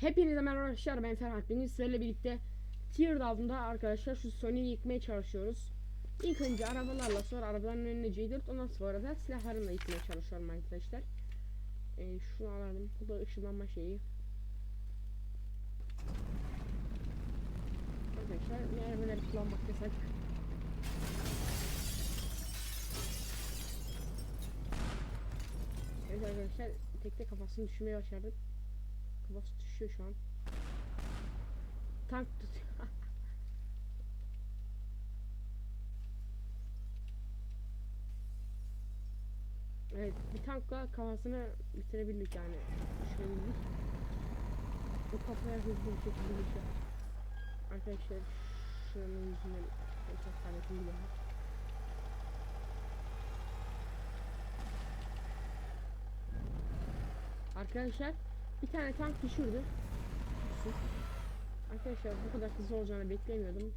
Hepinize merhaba arkadaşlar ben Ferhat Bugün sizlerle birlikte Tier altında arkadaşlar şu Sony'yi yıkmaya çalışıyoruz. İlk önce arabalarla sonra arabaların önüne C4 ondan sonra da silahlarımla yıkmaya çalışıyorum arkadaşlar. Ee, Şunu alalım. Bu da ışınlanma şeyi. Arkadaşlar mermileri kullanmak yasak. Evet arkadaşlar tekte kafasını düşürmeye başardık Kafası düşüyor şu an. Tank tutuyor. evet bir tankla kafasını bitirebildik yani. Düşürebildik. Bu kafaya hızlı bir şekilde geçiyor. Arkadaşlar şunun yüzünden çok bile var. Arkadaşlar bir tane tank düşürdü. Arkadaşlar bu kadar hızlı olacağını beklemiyordum.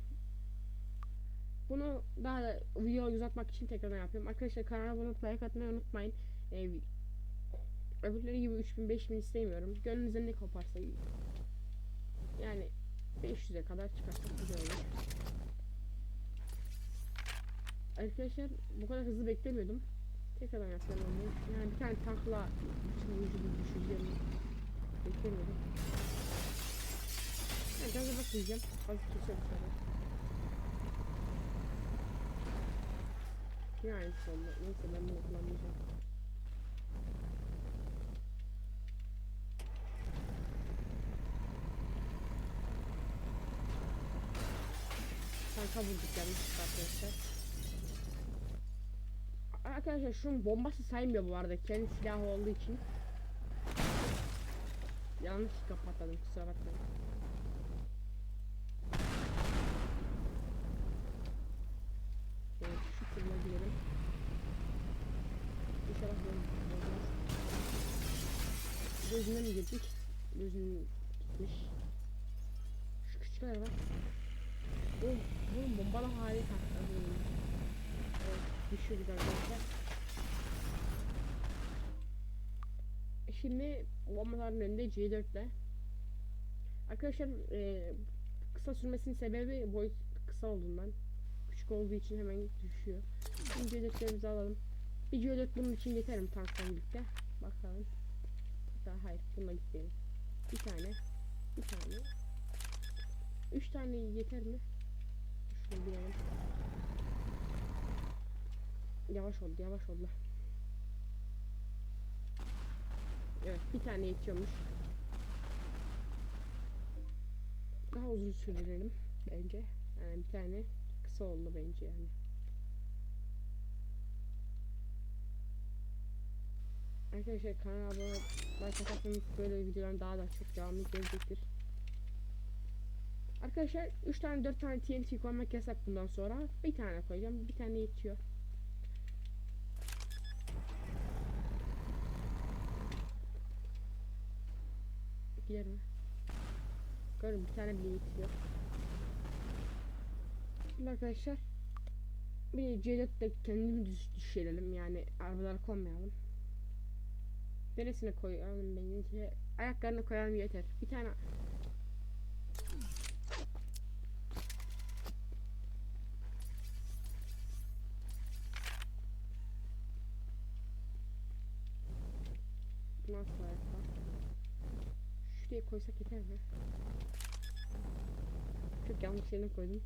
Bunu daha da video uzatmak için tekrardan yapıyorum. Arkadaşlar kanala abone olup like atmayı unutmayın. Ee, öbürleri gibi 3000 5000 istemiyorum. Gönlünüzden ne koparsa yani 500'e kadar çıkarsak güzel olur. Arkadaşlar bu kadar hızlı beklemiyordum. Tekrardan yapıyorum. Yani bir tane tankla bütün vücudu düşüreceğim. Beklemiyordum. Yani gaza basmayacağım. Az keserim sonra. Yine aynısı oldu. Neyse ben bunu kullanmayacağım. Tanka vurduk yanlışlıkla arkadaşlar. Arkadaşlar şunun bombası saymıyor bu arada kendi silahı olduğu için. Yanlışlıkla patladım kusura bakmayın. Evet şu kırma girelim. İnşallah böyle olmaz. Gözüne mi girdik? Gözünün gitmiş. Şu küçükler var. Oğlum, oğlum bombalı hali taktı. Evet, düşürdük arkadaşlar. Şimdi bombaların önünde C4 ile. Arkadaşlar e, kısa sürmesinin sebebi boy kısa olduğundan. Küçük olduğu için hemen düşüyor. Şimdi C4'lerimizi alalım. Bir C4 bunun için yeter mi tankla birlikte? Bakalım. Daha hayır bununla gitmeyelim. Bir tane. Bir tane. Üç tane yeter mi? Şunu bilelim. Yavaş oldu yavaş oldu. Evet bir tane yetiyormuş. Daha uzun sürdürelim bence. Yani bir tane kısa oldu bence yani. Arkadaşlar kanala abone olup like böyle videoların daha da çok devamlı gelecektir. Arkadaşlar 3 tane 4 tane TNT koymak yasak bundan sonra. Bir tane koyacağım. Bir tane yetiyor. Mi? Görün bir tane bile yetiyor. Arkadaşlar bir C4'de kendimi düş düşürelim yani arabalara koymayalım. Neresine koyalım bence ayaklarını koyalım yeter. Bir tane koysak yeter mi? Çok yanlış yerine koydum.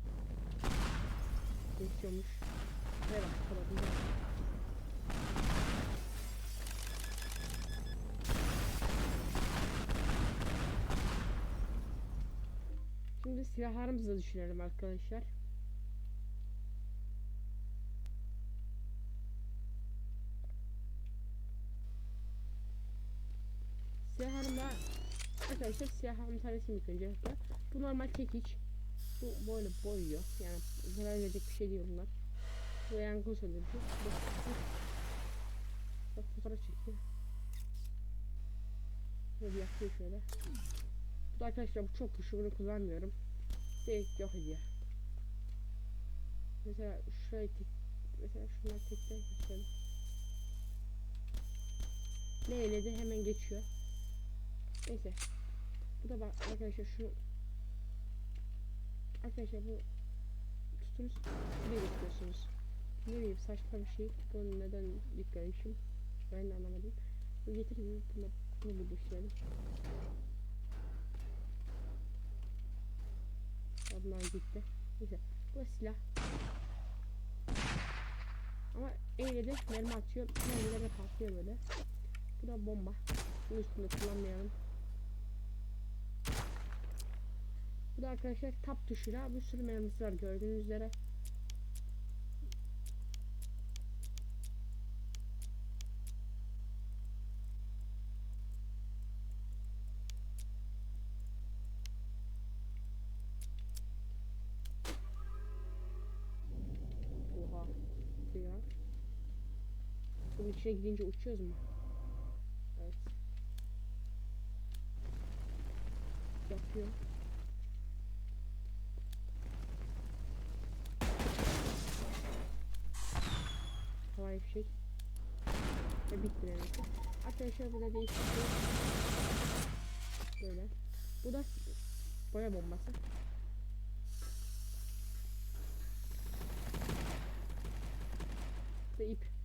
Geçiyormuş. Buraya bak. Şimdi silahlarımızı düşünelim arkadaşlar. Arkadaşlar silahlarımı tanesi ilk önce. Bu normal çekiç. Bu böyle boyuyor. Yani zarar verecek bir şey değil bunlar. Bu yangın söndürücü. Bu, bu. Bak fotoğraf çekiyor. Böyle bir yakıyor şöyle. Bu da arkadaşlar bu çok güçlü bunu kullanmıyorum. Direkt yok ediyor. Mesela şurayı tek mesela şunlar tekten geçelim. Ne eledi hemen geçiyor. Neyse. Bu da bak arkadaşlar şu Arkadaşlar bu tutunuz şuraya getiriyorsunuz. Ne bileyim saçma bir şey. Bunu neden yüklemişim? Ben de anlamadım. Bu getirin bunu, bunu birleştirelim. Bunlar gitti. Neyse. Bu silah. Ama de mermi atıyor. Mermiler de patlıyor böyle. Bu da bomba. Bunu üstünde kullanmayalım. Bu da arkadaşlar tap tuşuyla bir sürü mermisi var gördüğünüz üzere. Oha. Ya. Bunun içine gidince uçuyoruz mu? Evet. Yapıyor. Havai fişek. Ve bitti demek Arkadaşlar değişik bir şey. Böyle. Bu da boya bombası. Ve ip.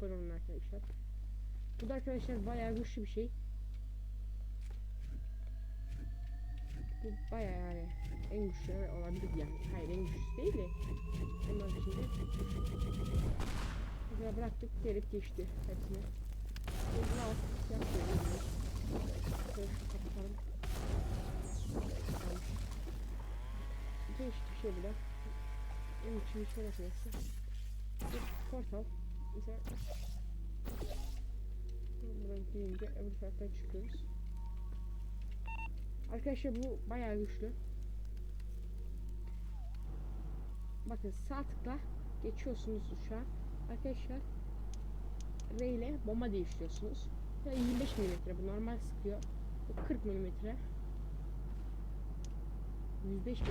Abone olun arkadaşlar. Bu da arkadaşlar bayağı güçlü bir şey. Bu bayağı yani en güçlü olabilir yani. Hayır en güçlüsü değil de. Hemen şimdi. Mesela bıraktık gelip geçti hepsine. Bunu al. Yapmıyor. Şöyle şu kapatalım. Tamam. Değişik bir şey da. En içinde şey makinesi bir portal. Mesela buradan girince öbür taraftan çıkıyoruz. Arkadaşlar bu bayağı güçlü. Bakın sağ tıkla geçiyorsunuz uçağa. Arkadaşlar R ile bomba değiştiriyorsunuz. Ya 25 mm bu normal sıkıyor. Bu 40 mm. 105 mm.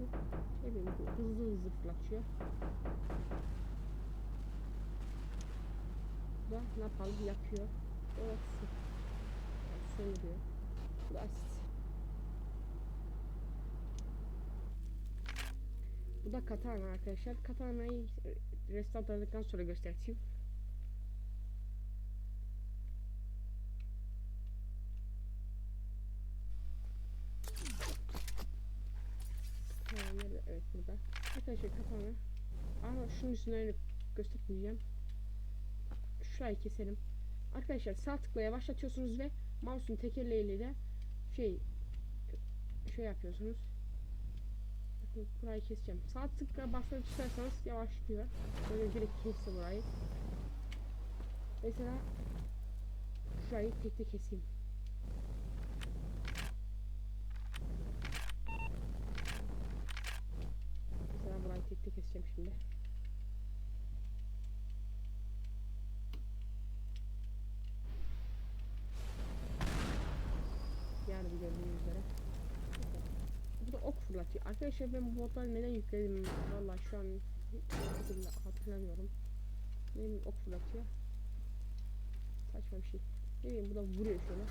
Ne bileyim bu hızlı hızlı fırlatıyor. Bu da napalm yapıyor. O da su. Yani söndürüyor. Bu da asit. Bu da katana arkadaşlar. Katana'yı restart aldıktan sonra göstereyim. Katana nerede? Evet burada. Arkadaşlar katana. Ama şunun üstüne öyle göstermeyeceğim. Şurayı keselim. Arkadaşlar sağ tıkla yavaşlatıyorsunuz ve mouse'un tekerleğiyle de şey şey yapıyorsunuz. Bakın burayı keseceğim. Sağ tıkla basılı tutarsanız yavaşlıyor. Böyle direkt kesse burayı. Mesela şurayı tek tek keseyim. Mesela burayı tek tek keseceğim şimdi. Yani gördüğünüz üzere. Bu da ok fırlatıyor. Arkadaşlar ben bu botları neden yükledim? Vallahi şu an hatırla- hatırlamıyorum. Bileyim ok fırlatıyor. Saçma bir şey. Ne bileyim bu da vuruyor şöyle.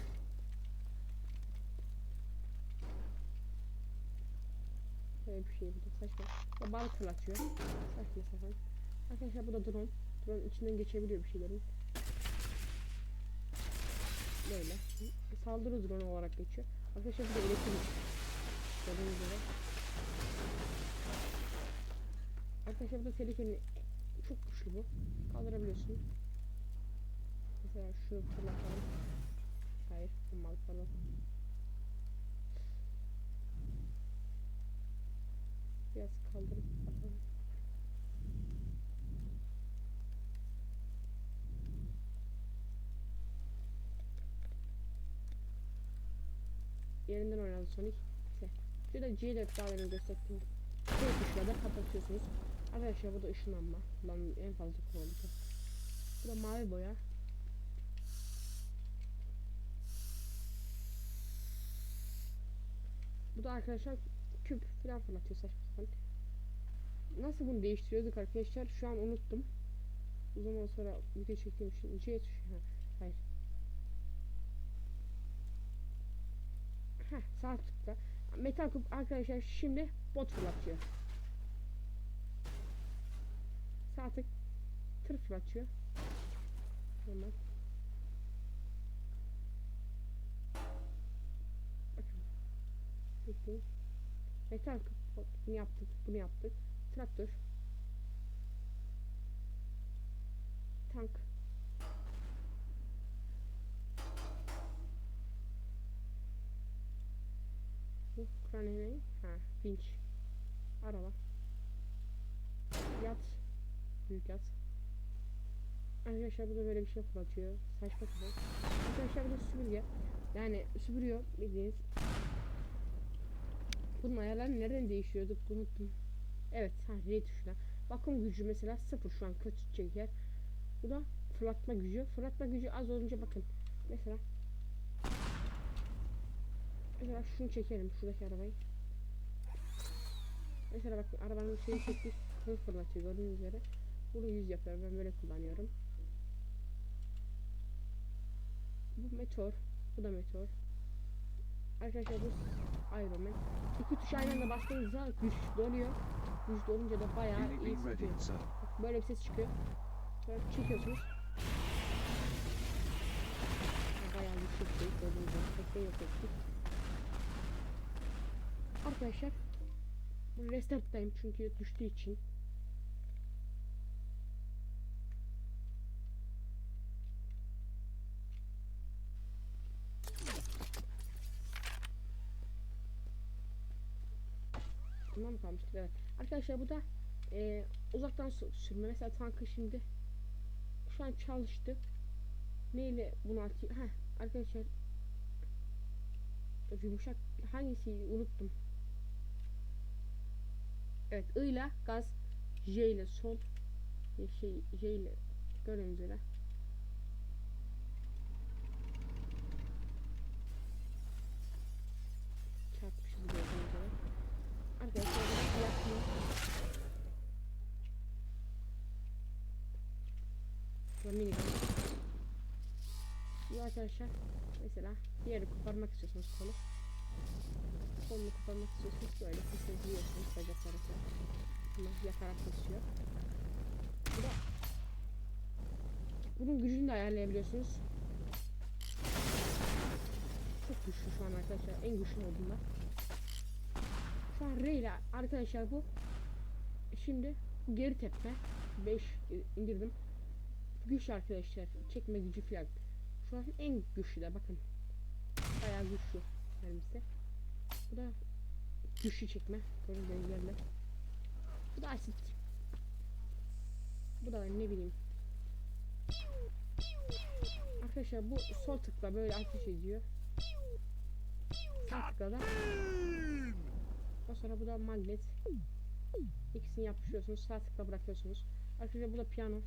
Böyle bir şey bu da saçma. Bu da balık fırlatıyor. Saçma sapan. Arkadaşlar bu da drone. Drone içinden geçebiliyor bir şeylerin. Böyle. Saldırı drone olarak geçiyor. Arkadaşlar bu da elektrik. Gördüğünüz üzere. Arkadaşlar bu da tehlikenin çok güçlü bu. Kaldırabiliyorsun. Mesela şunu fırlatalım. Hayır, olmaz pardon. Biraz kaldırıp bakalım. Yerinden oynadı Sonic. Neyse. Şurada C4 daha demin gösterdim. C tuşla da kapatıyorsunuz. Arkadaşlar bu da ışınlanma. Lan en fazla kullandık. Bu da mavi boya. Bu da arkadaşlar küp falan fırlatıyor saçma sapan. Nasıl bunu değiştiriyorduk arkadaşlar? Şu an unuttum. O zaman sonra video çekiyormuşum. C tuşu. Ha, hayır. Heh, sağ tıkla. Metal kup arkadaşlar şimdi bot fırlatıyor. Sağ tık tır fırlatıyor. Hemen. Bakın. Bekleyin. Bot. Bunu yaptık. Bunu yaptık. Traktör. Tank. Bu kran ne? Ha, vinç. Araba. Yat. Büyük yat. Arkadaşlar bu da böyle bir şey fırlatıyor. Saçma sapan. Arkadaşlar bu da süpürge. Yani süpürüyor bildiğiniz. Bunun ayarları nereden değişiyorduk unuttum. Evet ha R tuşuna. Bakım gücü mesela sıfır şu an kötü çeker. Bu da fırlatma gücü. Fırlatma gücü az olunca bakın. Mesela Mesela şunu çekelim şuradaki arabayı. Mesela bakın arabanın şeyi çektik. Hız fırlatıyor gördüğünüz üzere. Bunu 100 yapıyorum ben böyle kullanıyorum. Bu meteor. Bu da meteor. Arkadaşlar bu Iron Man. İki tuş aynı anda bastığınızda güç doluyor. Güç dolunca da bayağı iyi sıkıyor. böyle bir ses çıkıyor. Sonra çekiyorsunuz. Bayağı yüksek şey gördüğünüz gibi. Tekne yok ettik. Arkadaşlar bu restarttayım çünkü düştüğü için. Evet. Arkadaşlar bu da e, uzaktan sü- sürme. Mesela tankı şimdi şu an çalıştı. Neyle bunu atıyor? Heh, arkadaşlar yumuşak hangisi unuttum. Evet I ile gaz J ile sol şey J ile gördüğünüz üzere. Bu minigun. Bu arkadaşlar mesela bir yeri koparmak istiyorsunuz kolu. Kolunu koparmak istiyorsunuz böyle kesebiliyorsunuz bacakları falan. Bunu yakarak kesiyor. Bu da bunun gücünü de ayarlayabiliyorsunuz. Çok güçlü şu an arkadaşlar. En güçlü modunda. Şu an R ile arkadaşlar bu şimdi geri tepme 5 indirdim. Güç arkadaşlar. Çekme gücü falan. Şu an en güçlü de bakın. Bayağı güçlü elimizde. Bu da güçlü çekme. Gördüğünüz yerler. Bu da asit. Bu da ne bileyim. Arkadaşlar bu sol tıkla böyle ateş ediyor. Sağ tıkla da o sonra bu da magnet. İkisini yapışıyorsunuz. Sağ tıkla bırakıyorsunuz. Arkadaşlar bu da piyano.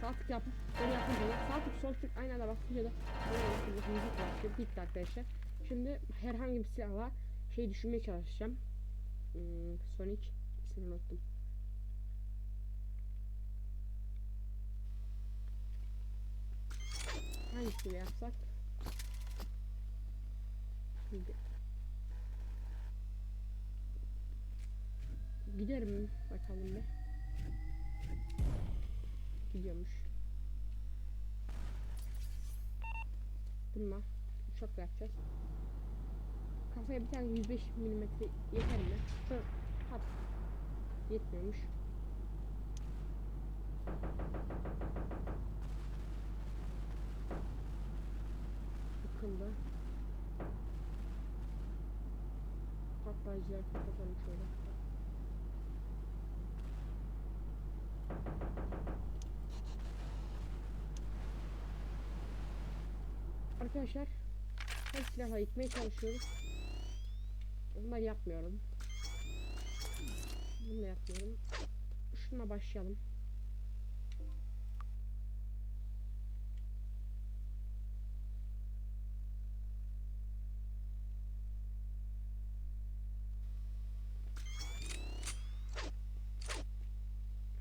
Sağ tık yapıp böyle yapınca da sağ tık sol tık aynı anda basınca da böyle yapınca müzik başlıyor. Bitti. Şimdi herhangi bir silahla şey düşünmeye çalışacağım. Hmm, Sonic ismini unuttum. Hangisini yapsak? Şimdi Gider mi? Bakalım bir. Gidiyormuş. Bununla uçakla yapacağız. Kafaya bir tane 105 milimetre yeter mi? Hat. Yetmiyormuş. Akıllı. Hat. Şifacılar kapatalım şöyle. Arkadaşlar her silahla yıkmaya çalışıyoruz. Bunları yapmıyorum. Bunu yapmıyorum. Şuna başlayalım.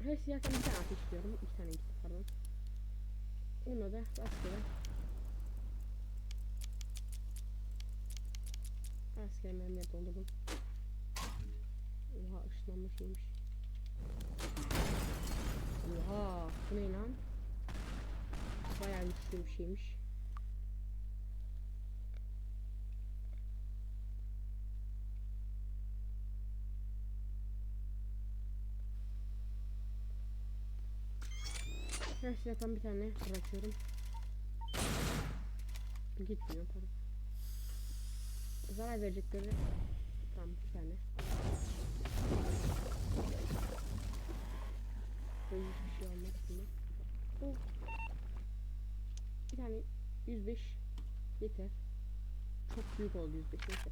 Her silahtan bir tane ateş istiyorum. İki tane gitti pardon. Onu da rastgele. Rastgele mermiye doldurdum. Oha ışınlanma şeymiş. Oha bu ne lan? Bayağı güçlü bir şeymiş. Her silahtan bir tane bırakıyorum. Gitmiyor pardon. Zarar verecekleri Tamam bir tane. Böyle hiçbir şey olmaz şimdi. Oh. Bir tane 105 yeter. Çok büyük oldu 105 neyse.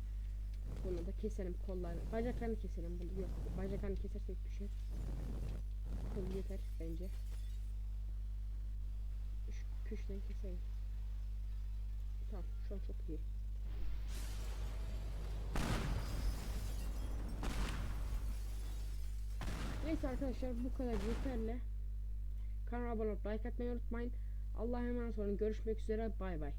Bunu da keselim kollarını. Bacaklarını keselim bunu. Yok bacaklarını kesersek düşer. Kol yeter bence. Şu köşeden keselim. Tamam şu an çok iyi. Neyse arkadaşlar bu kadar yeterli. Kanala abone olup like atmayı unutmayın. Allah'a emanet olun. Görüşmek üzere. Bay bay.